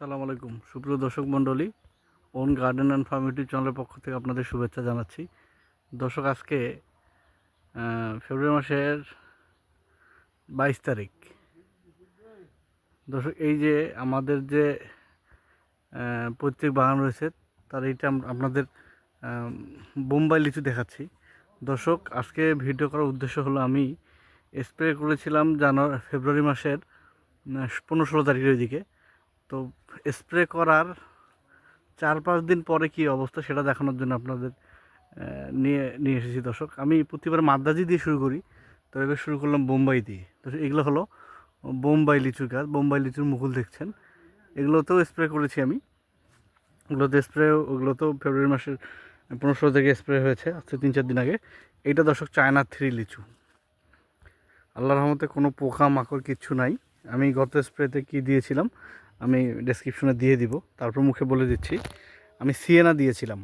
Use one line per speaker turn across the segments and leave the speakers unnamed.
আসসালামু আলাইকুম। সুপ্রিয় দর্শক মণ্ডলী, own garden and farm YouTube চ্যানেলের পক্ষ থেকে আপনাদের শুভেচ্ছা জানাচ্ছি। দর্শক, আজকে ফেব্রুয়ারি মাসের বাইশ তারিখ। দর্শক, এই যে আমাদের যে পৈতৃক বাগান রয়েছে, তার এইটা আপনাদের বোম্বাই লিচু দেখাচ্ছি। দর্শক, আজকে ভিডিও করার উদ্দেশ্য হলো আমি স্প্রে করেছিলাম জানুয়ারি, ফেব্রুয়ারি মাসের পনেরো ষোলো তারিখের দিকে তো স্প্রে করার চার পাঁচ দিন পরে কি অবস্থা সেটা দেখানোর জন্য আপনাদের নিয়ে নিয়ে এসেছি দর্শক। আমি প্রতিবার মাদ্রাজি দিয়ে শুরু করি, তো এবার শুরু করলাম বোম্বাই দিয়ে। তো এগুলো হলো বোম্বাই লিচুর গাছ, বোম্বাই লিচুর মুকুল দেখছেন। এগুলোতেও স্প্রে করেছি আমি। ওগুলোতে স্প্রে, ওগুলোতেও ফেব্রুয়ারি মাসের পনেরো ষোলো থেকে স্প্রে হয়েছে আজকে তিন চার দিন আগে। এইটা দর্শক চায়না থ্রি লিচু। আল্লাহ রহমতে কোনো পোকা মাকড় কিচ্ছু নাই। আমি গত স্প্রেতে কি দিয়েছিলাম? আমি ডেসক্রিপশনে দিয়ে দিব, তারপর মুখে বলে দিচ্ছি। আমি সিয়েনা দিয়েছিলাম।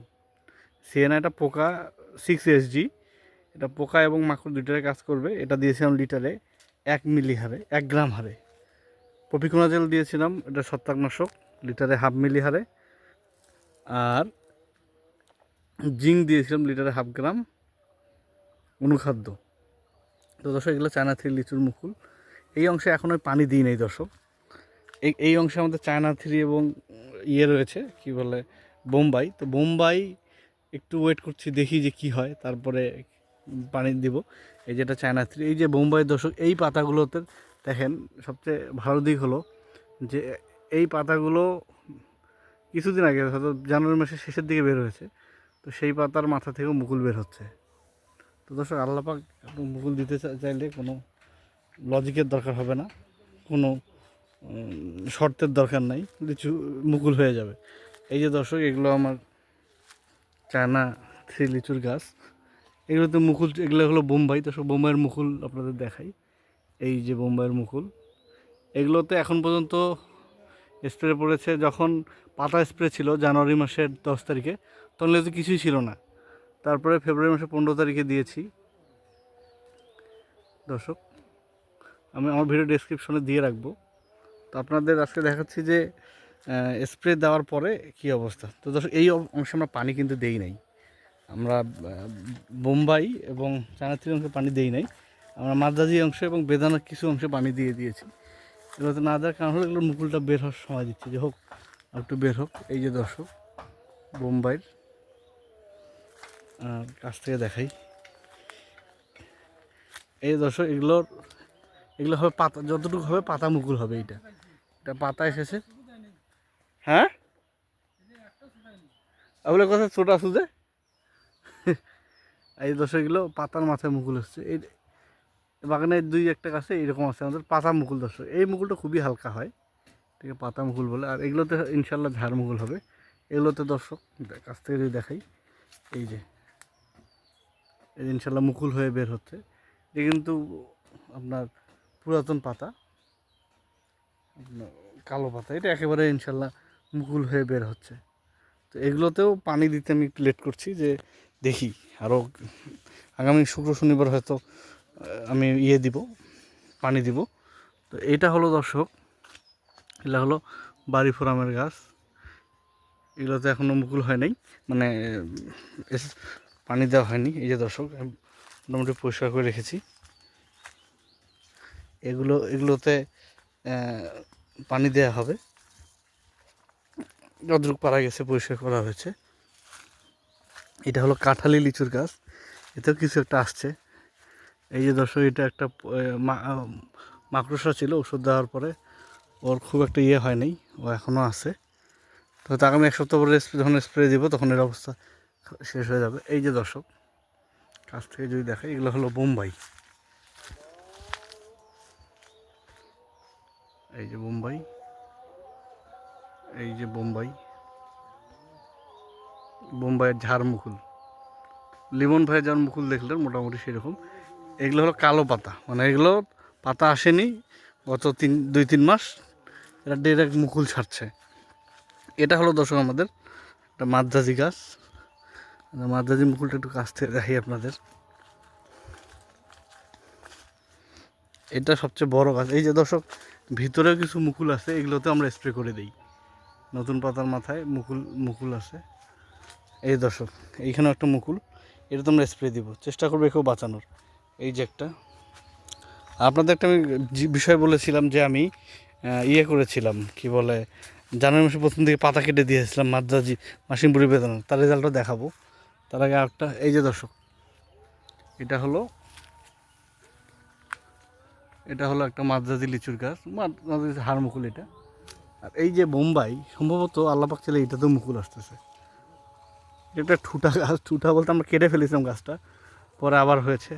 সিয়েনা এটা পোকা সিক্স এসজি এটা পোকা এবং মাকড় দুইটারে কাজ করবে। এটা দিয়েছিলাম লিটারে এক মিলি হারে, এক গ্রাম হারে। পপিকোনা জেল দিয়েছিলাম, এটা ছত্রাকনাশক, লিটারে হাফ মিলি হারে। আর জিঙ্ক দিয়েছিলাম, লিটারে হাফ গ্রাম। অনুখাদ্য। তো দর্শক, এগুলো চায়না থ্রি লিচুর মুকুল। এই অংশে এখন আমি পানি দিই নাই, দর্শক। এই অংশে আমাদের চায়না থ্রি এবং ইয়ে রয়েছে, কি বলে, বোম্বাই। তো বোম্বাই একটু ওয়েট করছি, দেখি যে কি হয়, তারপরে পানি দিব। এই যেটা চায়না থ্রি, এই যে বোম্বাই দর্শক, এই পাতাগুলোতে দেখেন, সবচেয়ে ভালো দিক হলো যে এই পাতাগুলো কিছুদিন আগে, হয়তো জানুয়ারি মাসের শেষের দিকে বের হয়েছে, তো সেই পাতার মাথা থেকেও মুকুল বের হচ্ছে। তো দর্শক, আল্লাপাক মুকুল দিতে চাইলে কোনো লজিকের দরকার হবে না, কোনো শর্তের দরকার নাই লিচু মুকুল হয়ে যাবে। এই যে দর্শক, এগুলো আমার চানা থ্রি লিচুর গাছ। এগুলোতে মুকুল, এগুলো হলো বোম্বাই। তো সব বোম্বাইয়ের মুকুল আপনাদের দেখাই। এই যে বোম্বাইয়ের মুকুল। এগুলোতে এখন পর্যন্ত স্প্রে পড়েছে, যখন পাতা স্প্রে ছিল জানুয়ারি মাসের দশ তারিখে, তখন তো কিছুই ছিল না। তারপরে ফেব্রুয়ারি মাসের পনেরো তারিখে দিয়েছি। দর্শক, আমি আমার ভিডিও ডেসক্রিপশনে দিয়ে রাখব। তো আপনাদের আজকে দেখাচ্ছি যে স্প্রে দেওয়ার পরে কি অবস্থা। তো দর্শক, এই অংশে আমরা পানি কিন্তু দেই নাই। আমরা বোম্বাই এবং চানাতির অংশে পানি দেই নাই। আমরা মাদ্রাজি অংশে এবং বেদানার কিছু অংশে পানি দিয়ে দিয়েছি। এগুলোতে না দেওয়ার কারণ হলো এগুলো মুকুলটা বের হওয়ার সময় দিচ্ছে। যে হোক একটু বের হোক। এই যে দর্শক, বোম্বাইয়ের কাছ থেকে দেখাই। এই দর্শক, এগুলোর এগুলো হবে পাতা যতটুকু হবে পাতা মুকুল হবে এইটা। এটা পাতা এসেছে হ্যাঁ? ওগুলো কথা ছোট সুদে এই এগুলো পাতার মাথায় মুকুল এসছে এই বাগানের দুই একটা গাছে এরকম আছে আমাদের পাতা মুকুল দর্শক। এই মুকুলটা খুবই হালকা হয় ঠিক আছে পাতা মুকুল বলে। আর এগুলোতে ইনশাল্লাহ ঝাড় মুকুল হবে। এগুলোতে দর্শক কাছ থেকে যদি দেখাই এই যে এই যে ইনশাল্লাহ মুকুল হয়ে বের হচ্ছে। এটা কিন্তু আপনার পুরাতন পাতা। কালো পাতা। এটা একেবারে ইনশাল্লাহ মুকুল হয়ে বের হচ্ছে। তো এগুলোতেও পানি দিতে আমি একটু লেট করছি যে দেখি আরও আগামী শুক্র শনিবার হয়তো আমি ইয়ে দিব, পানি দিব। তো এটা হলো দর্শক, এটা হলো বাড়ি ফোরামের গাছ। এগুলোতে এখনও মুকুল হয় নাই। মানে পানি দেওয়া হয়নি। এই যে দর্শক মোটামুটি পরিষ্কার করে রেখেছি। এগুলো, এগুলোতে পানি দেওয়া হবে। যতটুকু পারা গেছে পরিষ্কার করা হয়েছে। এটা হলো কাঁঠালি লিচুর গাছ। এতেও কিছু একটা আসছে। এই যে দর্শক, এটা একটা মাকড়সা ছিল, ওষুধ দেওয়ার পরে ওর খুব একটা ইয়ে হয় নাই ও এখনও আছে। তো হয়তো আগামী এক সপ্তাহ পরে স্প্রে যখন স্প্রে দিব, তখন এর অবস্থা শেষ হয়ে যাবে। এই যে দর্শক, কাছ থেকে যদি দেখে, এগুলো হলো বোম্বাই। এই যে বোম্বাই, এই যে বোম্বাই, বোম্বাইয়ের ঝাড় মুকুল লিমন ভাইয়ের যার মুকুল দেখলেন মোটামুটি সেরকম। এগুলো হলো কালো পাতা মানে এগুলো পাতা আসেনি গত তিন, দুই, তিন মাস। এটা ডিরেক্ট মুকুল ছাড়ছে। এটা হলো দর্শক আমাদের একটা মাদ্রাজি গাছ। মাদ্রাজি মুকুলটা একটু কাছ থেকে দেখাই আপনাদের। এটা সবচেয়ে বড় গাছ। এই যে দর্শক, ভিতরেও কিছু মুকুল আছে এগুলোতে আমরা স্প্রে করে দিই। নতুন পাতার মাথায় মুকুল মুকুল আছে। এই দর্শক, এইখানেও একটা মুকুল, এটা তো আমরা স্প্রে দিব। চেষ্টা করবে কেউ বাঁচানোর। এই যে একটা। আপনাদের একটা আমি বিষয় বলেছিলাম যে আমি ইয়ে করেছিলাম, কি বলে, জানুয়ারি মাসে প্রথম দিকে পাতা কেটে দিয়েছিলাম, মাদ্রাজি, মাসিমপুরি বেদানা। তার রেজাল্টও দেখাবো। তার আগে একটা এই যে দর্শক, এটা হলো এটা হলো একটা মাদ্রাজি লিচুর গাছ। মাদ- মাদ্রাজি হাড় মুকুল এটা। আর এই যে বোম্বাই, সম্ভবত আল্লাপাক ছেলে এটাতেও মুকুল আসতেছে। এটা ঠুটা গাছ, ঠুটা বলতে আমরা কেটে ফেলেছিলাম গাছটা। পরে আবার হয়েছে।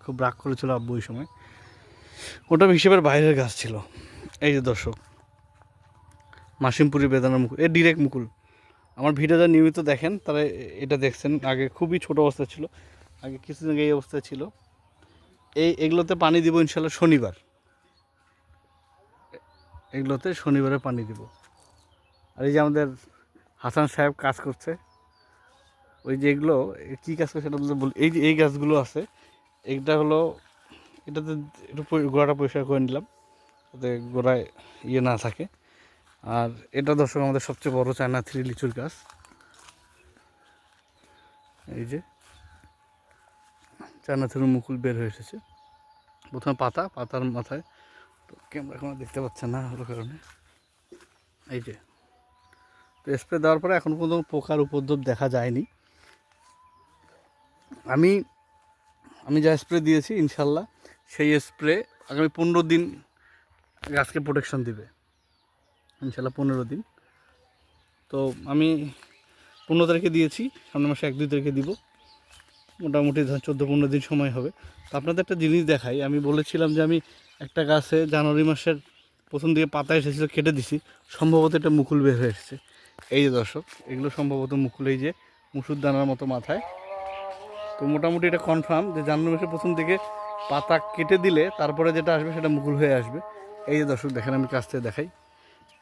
খুব রাগ করেছিল আব্বু ওই সময়। ওটা হিসেবের বাইরের গাছ ছিল। এই যে দর্শক, মাসিমপুরি বেদানা মুকুল। এ ডিরেক্ট মুকুল। আমার ভিডিওটা নিয়মিত দেখেন, তারা এটা দেখছেন। আগে খুবই ছোট অবস্থা ছিল। আগে কিছুদিন আগে এই অবস্থায় ছিল। এই এগুলোতে পানি দিব ইনশাল্লাহ শনিবার। এগুলোতে শনিবারে পানি দিব। আর এই যে আমাদের হাসান সাহেব কাজ করছে, ওই যে এগুলো কী কাজ করছে সেটা বল, এই যে এই গাছগুলো আছে, এইটা হলো, এটাতে একটু গোড়াটা পরিষ্কার করে নিলাম, যাতে গোড়ায় ইয়ে না থাকে। আর এটা দর্শক আমাদের সবচেয়ে বড় চায়না থ্রি লিচুর গাছ। এই যে। চায়না থ্রি মুকুল বের হয়ে এসেছে। প্রথমে পাতা, পাতার মাথায়। তো ক্যামেরা এখন দেখতে পাচ্ছে না হলো কারণে। এই যে। তো স্প্রে দেওয়ার পরে এখন পর্যন্ত পোকার উপদ্রব দেখা যায়নি। আমি আমি যা স্প্রে দিয়েছি, ইনশাল্লাহ সেই স্প্রে আগামী পনেরো দিন গাছকে প্রোটেকশন দিবে। ইনশাল্লাহ পনেরো দিন। তো আমি পনেরো তারিখে দিয়েছি, সামনের মাসে এক দুই তারিখে দিব। মোটামুটি ধর চোদ্দ পনেরো দিন সময় হবে। তো আপনাদের একটা জিনিস দেখাই, আমি বলেছিলাম যে আমি একটা গাছে জানুয়ারি মাসের প্রথম দিকে পাতা এসেছিল, কেটে দিছি, সম্ভবত এটা মুকুল বের হয়ে এসেছে। এই যে দর্শক, এগুলো সম্ভবত মুকুল, এই যে মুসুর দানার মতো মাথায়। তো মোটামুটি এটা কনফার্ম যে জানুয়ারি মাসের প্রথম দিকে পাতা কেটে দিলে তারপরে যেটা আসবে সেটা মুকুল হয়ে আসবে। এই যে দর্শক, দেখেন আমি কাছ থেকে দেখাই।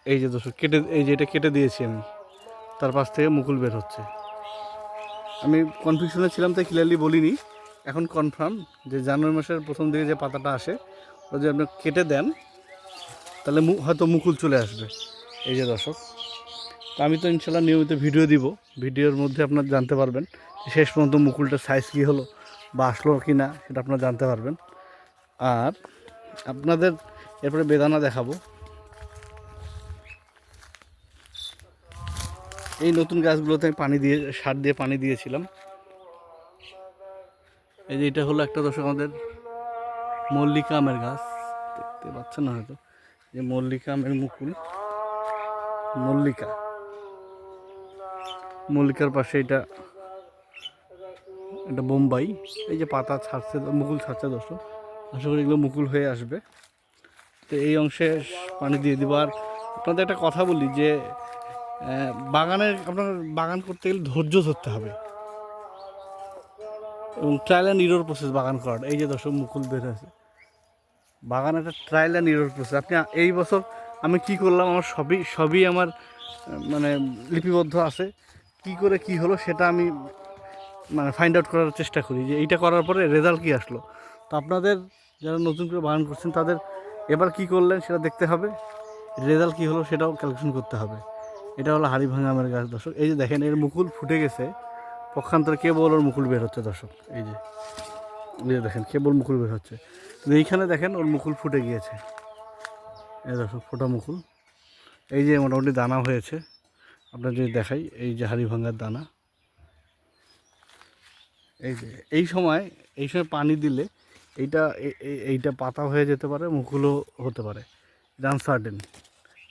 এই যে দর্শক, কেটে, এই যে এটা কেটে দিয়েছি আমি। তার পাশ থেকে মুকুল বের হচ্ছে। আমি কনফিউশনে ছিলাম, তাই ক্লিয়ারলি বলিনি। এখন কনফার্ম যে জানুয়ারি মাসের প্রথম দিকে যে পাতাটা আসে, ওটা যদি আপনি কেটে দেন, তাহলে হয়তো মুকুল চলে আসবে। এই যে দর্শক, তো আমি তো ইনশাল্লাহ নিয়মিত ভিডিও দিব। ভিডিওর মধ্যে আপনার জানতে পারবেন শেষ পর্যন্ত মুকুলটার সাইজ কী হলো বা আসলো কি না সেটা আপনারা জানতে পারবেন। আর আপনাদের এরপরে বেদানা দেখাবো। এই নতুন গাছগুলোতে আমি পানি দিয়ে, সার দিয়ে পানি দিয়েছিলাম। এই যে এটা হলো একটা দর্শক আমাদের মল্লিকা আমের গাছ। দেখতে পাচ্ছেন না হয়তো? যে মল্লিকা আমের মুকুল। মল্লিকা। মল্লিকার পাশে এটা এটা বোম্বাই। এই যে পাতা ছাড়ছে, মুকুল ছাড়ছে দর্শক। আশা করি এগুলো মুকুল হয়ে আসবে। তো এই অংশে পানি দিয়ে দিব। আর আপনাদের একটা কথা বলি যে বাগানের আপনার বাগান করতে গেলে ধৈর্য ধরতে হবে। এবং ট্রায়াল অ্যান্ড ইরোর প্রসেস বাগান করার। এই যে দর্শক মুকুল বের হয়েছে। বাগান একটা ট্রায়াল অ্যান্ড ইরোর প্রসেস আপনি এই বছর আমি কি করলাম, আমার সবই সবই আমার মানে লিপিবদ্ধ আছে। কি করে কি হলো সেটা আমি মানে ফাইন্ড আউট করার চেষ্টা করি যে এইটা করার পরে রেজাল্ট কী আসলো। তো আপনাদের যারা নতুন করে বাগান করছেন, তাদের এবার কি করলেন সেটা দেখতে হবে। রেজাল্ট কী হলো সেটাও ক্যালকুলেশন করতে হবে। এটা হলো হাড়ি ভাঙা আমের গাছ, দর্শক। এই যে দেখেন, এর মুকুল ফুটে গেছে। পক্ষান্তরে কেবল ওর মুকুল বের হচ্ছে, দর্শক। এই যে এই যে দেখেন, কেবল মুকুল বের হচ্ছে। কিন্তু এইখানে দেখেন, ওর মুকুল ফুটে গিয়েছে। এই দর্শক, ফোটা মুকুল। এই যে মোটামুটি দানা হয়েছে। আপনার যদি দেখাই, এই যে হাড়ি ভাঙার দানা। এই যে, এই সময় এই সময় পানি দিলে এইটা এইটা পাতা হয়ে যেতে পারে, মুকুলও হতে পারে। আনসার্টেন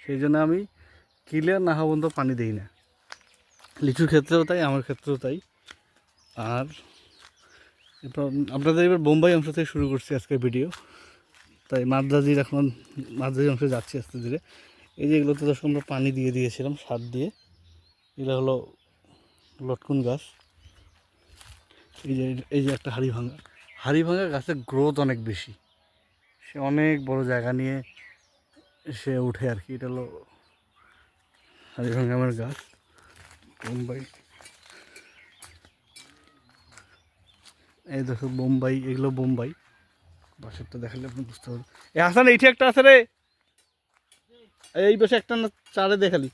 সেই জন্য আমি ক্লিয়ার না হওয়া পর্যন্ত পানি দিই না। লিচুর ক্ষেত্রেও তাই, আমার ক্ষেত্রেও তাই। আর আপনাদের এবার বোম্বাই অংশ থেকে শুরু করছি আজকের ভিডিও। তাই মাদ্রাজির এখন, মাদ্রাজি অংশে যাচ্ছি আস্তে ধীরে। এই যে এগুলোতে দর্শক আমরা পানি দিয়ে দিয়েছিলাম, সার দিয়ে। এগুলো হলো লটকুন গাছ। এই যে এই যে একটা হাড়ি ভাঙা। হাড়ি ভাঙা গাছের গ্রোথ অনেক বেশি। সে অনেক বড় জায়গা নিয়ে সে উঠে আর কি। এটা হলো হাড়ি ভাঙা আমার গাছ, বোম্বাই। এই দেখো, বোম্বাই, এগুলো বোম্বাই। বাসেরটা দেখালে আপনি বুঝতে পারবেন এ, হাসান, এইটি একটা আছে রে। এই বসে একটা না, চারে দেখালি।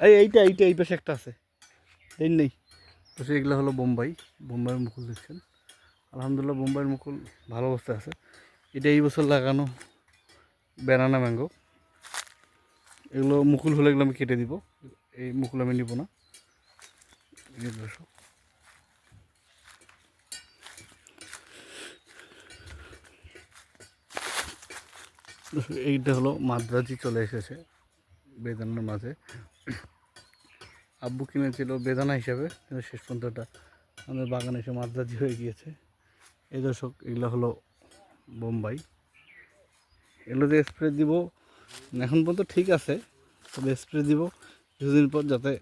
এই, এইটা এইটা, এই পাশে একটা আছে। এই নেই। তো এগুলো হলো বোম্বাই, বোম্বাইয়ের মুকুল দেখছেন। আলহামদুলিল্লাহ, বোম্বাইয়ের মুকুল ভালো অবস্থায় আছে। এটা এই বছর লাগানো ব্যানানা ম্যাঙ্গো এগুলো মুকুল হলে এগুলো আমি কেটে দিব। এই মুকুল আমি নিব না। দর্শক। এইটা হলো মাদ্রাজি চলে এসেছে বেদানার মাঝে। আব্বু কিনেছিল বেদানা হিসাবে, কিন্তু শেষ পর্যন্ত এটা আমাদের বাগানে এসে মাদ্রাজি হয়ে গিয়েছে। এই দর্শক, এগুলো হলো বোম্বাই। এগুলো যে স্প্রে দিব। এখন পর্যন্ত ঠিক আছে, তবে স্প্রে দিব কিছুদিন পর যাতে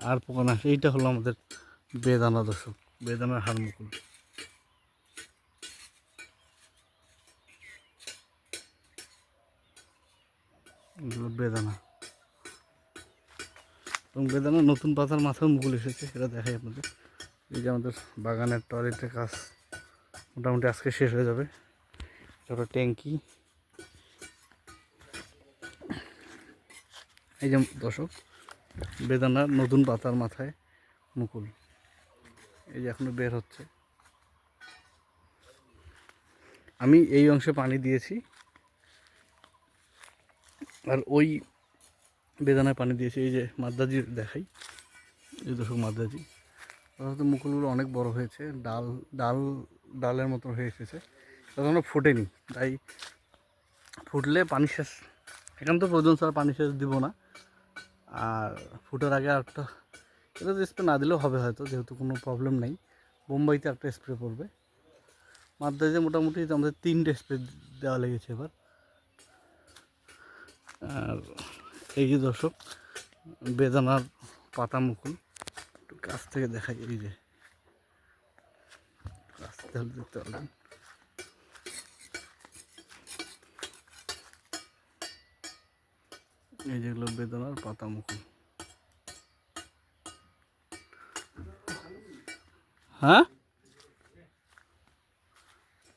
আর পোকা না এইটা হলো আমাদের বেদানা দর্শক, বেদানার হাড় মুকুল। বেদানা। এবং বেদানা নতুন পাতার মাথায় মুকুল এসেছে, সেটা দেখাই আপনাদের। এই যে আমাদের বাগানের টয়লেটের কাজ মোটামুটি আজকে শেষ হয়ে যাবে। ছোটো ট্যাঙ্কি এই যে দর্শক বেদানার নতুন পাতার মাথায় মুকুল। এই যে এখনও বের হচ্ছে। আমি এই অংশে পানি দিয়েছি। আর ওই বেদানায় পানি দিয়েছি। এই যে মাদ্রাজি দেখাই। এই দর্শক, মাদ্রাজি। অর্থাৎ মুকুলগুলো অনেক বড় হয়েছে। ডাল ডাল, ডালের মতো হয়ে এসেছে। তখনও ফোটেনি। তাই ফুটলে পানি শেষ। এখান তো প্রয়োজন ছাড়া পানি শেষ দিব না। আর ফুটার আগে একটা এটা স্প্রে না দিলেও হবে হয়তো, যেহেতু কোনো প্রবলেম নেই। বোম্বাইতে একটা স্প্রে পড়বে। মাদ্রাজে মোটামুটি আমাদের তিনটে স্প্রে দেওয়া লেগেছে এবার। আর এই যে দর্শক, বেদানার পাতা মুকুল। একটু কাছ থেকে দেখাই, এই যে। কাছ থেকে দেখতে পারবেন এই যেগুলো বেদানার পাতা মুকুল হ্যাঁ?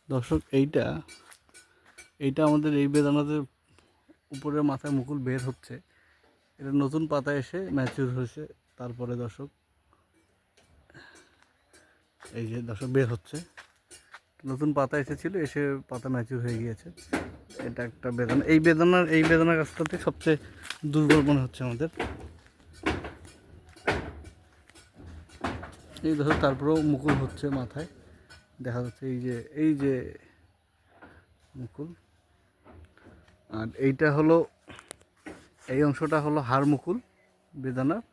দর্শক, এইটা এইটা আমাদের এই বেদানাতে উপরের মাথায় মুকুল বের হচ্ছে। এটা নতুন পাতা এসে ম্যাচিউর হয়েছে। তারপরে দর্শক, এই যে দর্শক বের হচ্ছে। নতুন পাতা এসেছিল, এসে পাতা ম্যাচিউর হয়ে গিয়েছে। এটা একটা বেদনা। এই বেদনার এই বেদনা গাছটাতে সবচেয়ে দুর্বল মনে হচ্ছে আমাদের। এই দেখো, তারপরেও মুকুল হচ্ছে মাথায়। দেখা যাচ্ছে এই যে এই যে মুকুল। আর এইটা হলো এই অংশটা হলো হাড় মুকুল বেদানার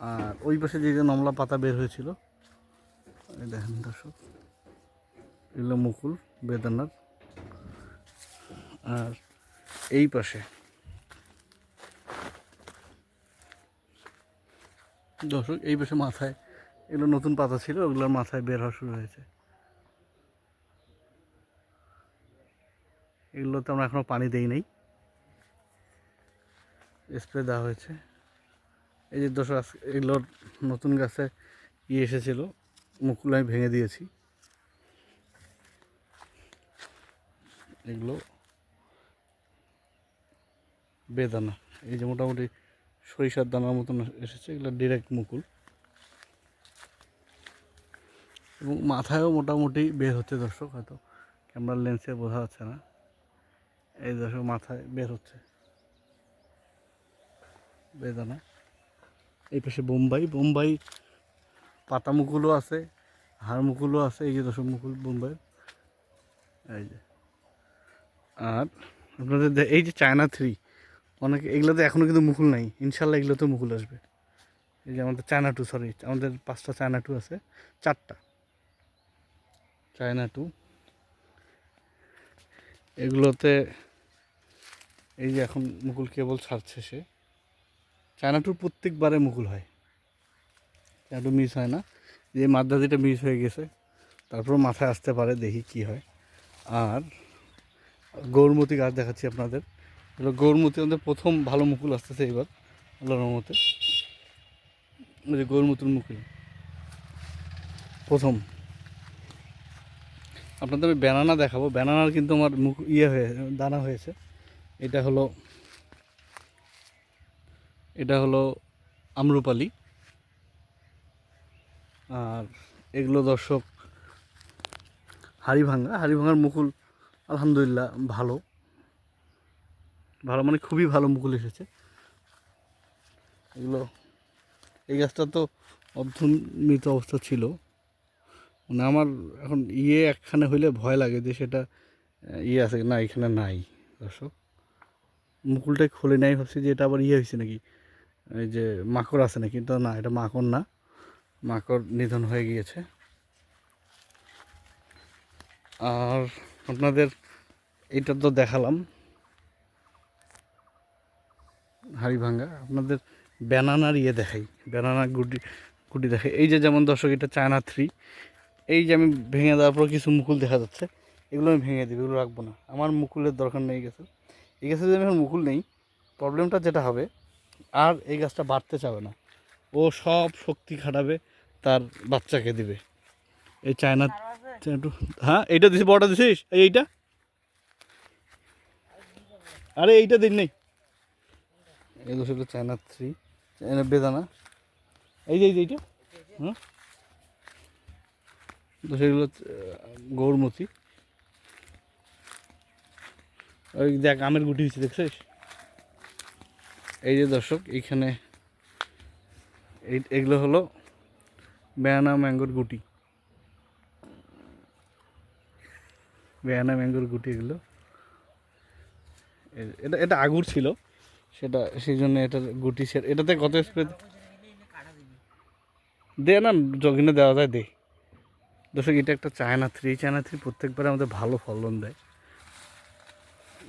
আর ওই পাশে যে যে নমলা পাতা বের হয়েছিল দেখেন দর্শক, এগুলো মুকুল, বেদানার। আর এই পাশে। দর্শক, এই পাশে মাথায়, এগুলো নতুন পাতা ছিল, ওগুলোর মাথায় বের হওয়া শুরু হয়েছে। এগুলোতে আমরা এখনও পানি দেই নাই। স্প্রে দেওয়া হয়েছে। এই যে দশ এগুলোর নতুন গাছে ইয়ে এসেছিল, মুকুল আমি ভেঙে দিয়েছি। এগুলো বেদানা। এই যে মোটামুটি সরিষার দানার মতন এসেছে, এগুলো ডিরেক্ট মুকুল। এবং মাথায়ও মোটামুটি বের হচ্ছে দর্শক, হয়তো ক্যামেরার লেন্সে বোঝা যাচ্ছে না। এই দর্শক, মাথায় বের হচ্ছে বেদানা। এই পাশে বোম্বাই বোম্বাই পাতা মুকুলও আছে, হাড় মুকুলও আছে, এই যে দর্শক, মুকুল বোম্বাই। এই যে। আর আপনাদের এই যে চায়না থ্রি অনেকে এগুলোতে এখনও কিন্তু মুকুল নাই। ইনশাল্লাহ এগুলোতে মুকুল আসবে। এই যে আমাদের চায়না টু সরি আমাদের পাঁচটা চায়না টু আছে, চারটা। China two. এগুলোতে এই যে এখন মুকুল কেবল ছাড়ছে সে। চায়না টুর প্রত্যেকবারে মুকুল হয়। চায়না টু মিস হয় না। যে মাদ্রাজিটা মিস হয়ে গেছে তারপর মাথায় আসতে পারে, দেখি কি হয়। আর গৌরমতি গাছ দেখাচ্ছি আপনাদের। এগুলো গৌরমতি আমাদের প্রথম ভালো মুকুল আসতেছে এবার, আল্লাহর রহমতে। যে গৌরমতির মুকুল। প্রথম। আপনাদের আমি ব্যানানা দেখাবো। ব্যানানার কিন্তু আমার মুখ ইয়ে হয়ে, দানা হয়েছে। এটা হলো এটা হলো আম্রপালি। আর এগুলো দর্শক হাড়িভাঙ্গা। হাড়িভাঙ্গার মুকুল আলহামদুলিল্লাহ ভালো। ভালো মানে খুবই ভালো মুকুল এসেছে। এগুলো, এই গাছটা তো অর্ধমৃত অবস্থা ছিল। মানে আমার এখন ইয়ে একখানে হইলে ভয় লাগে যে সেটা ইয়ে আছে না এখানে নাই, দর্শক। মুকুলটাই খুলে নাই ভাবছি যে এটা আবার ইয়ে হয়েছে নাকি? এই যে মাকড় আছে নাকি? কিন্তু না, এটা মাকড় না। মাকড় নিধন হয়ে গিয়েছে। আর আপনাদের এটা তো দেখালাম। হাড়িভাঙ্গা, আপনাদের ব্যানানার ইয়ে দেখাই, ব্যানানা গুটি গুটি দেখাই। এই যে যেমন দর্শক, এটা চায়না থ্রি। এই যে আমি ভেঙে দেওয়ার পর কিছু মুকুল দেখা যাচ্ছে, এগুলো আমি ভেঙে দিই এগুলো রাখব না। আমার মুকুলের দরকার নেই গেছে। এই গাছে যদি এখন মুকুল নেই, প্রবলেমটা যেটা হবে, আর এই গাছটা বাড়তে চাবে না। ও সব শক্তি খাটাবে, তার বাচ্চাকে দিবে। এই চায়না হ্যাঁ এইটা দিছিস বড়টা দিছিস? এইটা? আরে এইটা দিন নেই। দোষ হলো চায়না থ্রি, চায়না বেদানা। এই যে এই যে, এইটা? হ্যাঁ দোষ এগুলো গৌরমতি। ওই দেখ, আমের গুটি হয়েছে, দেখছিস? এই যে দর্শক, এইখানে এই, এগুলো হলো বেয়ানা ম্যাঙ্গোর গুটি। বেয়ানা ম্যাঙ্গোর গুটি এগুলো। এটা এটা আগুর ছিল। সেটা, সেই জন্য এটার গুটি সে এটাতে কত স্প্রে দে না, জগিনে দেওয়া যায়, দে। দর্শক, এটা একটা চায়না থ্রি চায়না থ্রি প্রত্যেকবার আমাদের ভালো ফলন দেয়।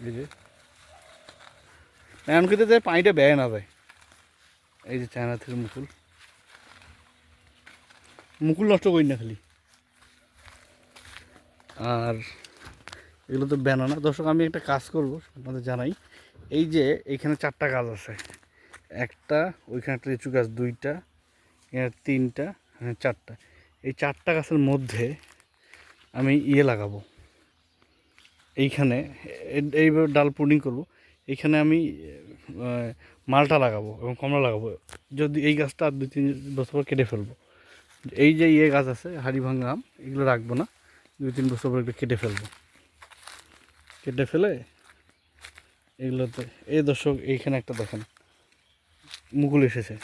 এই যে। এমন কিন্তু যে পানিটা ব্যয় না যায়। এই যে চায়না থ্রির মুকুল। মুকুল নষ্ট করি না খালি। আর এগুলো তো ব্যানানা দর্শক, আমি একটা কাজ করব, আপনাদের জানাই। এই যে এইখানে চারটা গাছ আছে। একটা, ওইখানে একটা লিচু গাছ দুইটা, এখানে তিনটা, এখানে চারটা। এই চারটা গাছের মধ্যে আমি ইয়ে লাগাবো। এইখানে এইভাবে ডাল পুডিং করব। এইখানে আমি মালটা লাগাবো এবং কমলা লাগাবো। যদি এই গাছটা আর দুই তিন বছর পর কেটে ফেলব। এই যে ইয়ে গাছ আছে হাড়ি হাড়িভাঙ্গা আম, এগুলো রাখব না। দুই তিন বছর পর এগুলো কেটে ফেলব। কেটে ফেলে এগুলোতে এই দর্শক, এইখানে একটা দেখেন। মুকুল এসেছে।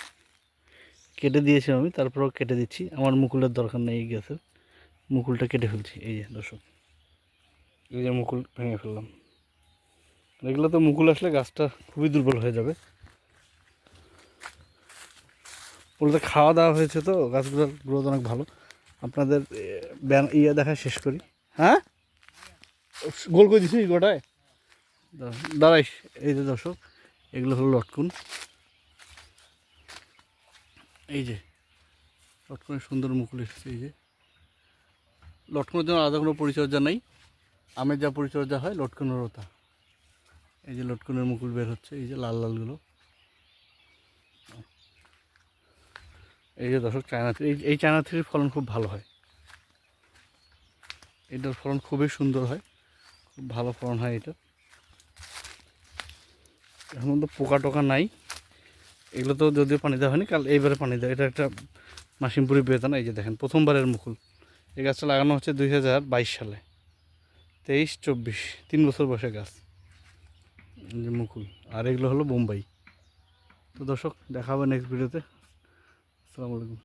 কেটে দিয়েছি আমি, তারপরেও কেটে দিচ্ছি। আমার মুকুলের দরকার নেই, এই গাছের মুকুলটা কেটে ফেলছি, এই যে দর্শক। এই যে মুকুল ভেঙে ফেললাম। এগুলো তো মুকুল আসলে গাছটা খুবই দুর্বল হয়ে যাবে। বলতে খাওয়া দাওয়া হয়েছে তো, গাছগুলোর গ্রোথ অনেক ভালো। আপনাদের ইয়ে দেখা শেষ করি। হ্যাঁ? গোল করে দিছিস গোটায়? দাঁড়া- দাঁড়াইস, এই যে দর্শক, এগুলো হলো লটকুন। এই যে, লটকনের সুন্দর মুকুল এসেছে, এই যে। লটকনের জন্য আলাদা কোনো পরিচর্যা নেই। আমের যা পরিচর্যা হয় লটকনেরও তা এই যে লটকনের মুকুল বের হচ্ছে, এই যে লাল লালগুলো। এই যে দর্শক, চায়না এই এই চায়না থ্রির ফলন খুব ভালো হয়। এটার ফলন খুবই সুন্দর হয়, খুব ভালো ফলন হয় এটা। এখন তো পোকা টোকা নাই। এগুলো তো যদিও পানি দেওয়া হয়নি, কাল এইবারে পানি দেওয়া। এটা একটা মাসিমপুরি বেদানা এই যে দেখেন, প্রথমবারের মুকুল। এই গাছটা লাগানো হচ্ছে দুই হাজার বাইশ সালে। তেইশ, চব্বিশ, তিন বছর বয়সে গাছ। যে মুকুল। আর এগুলো হলো বোম্বাই। তো দর্শক দেখা হবে নেক্সট ভিডিওতে আসসালামু আলাইকুম।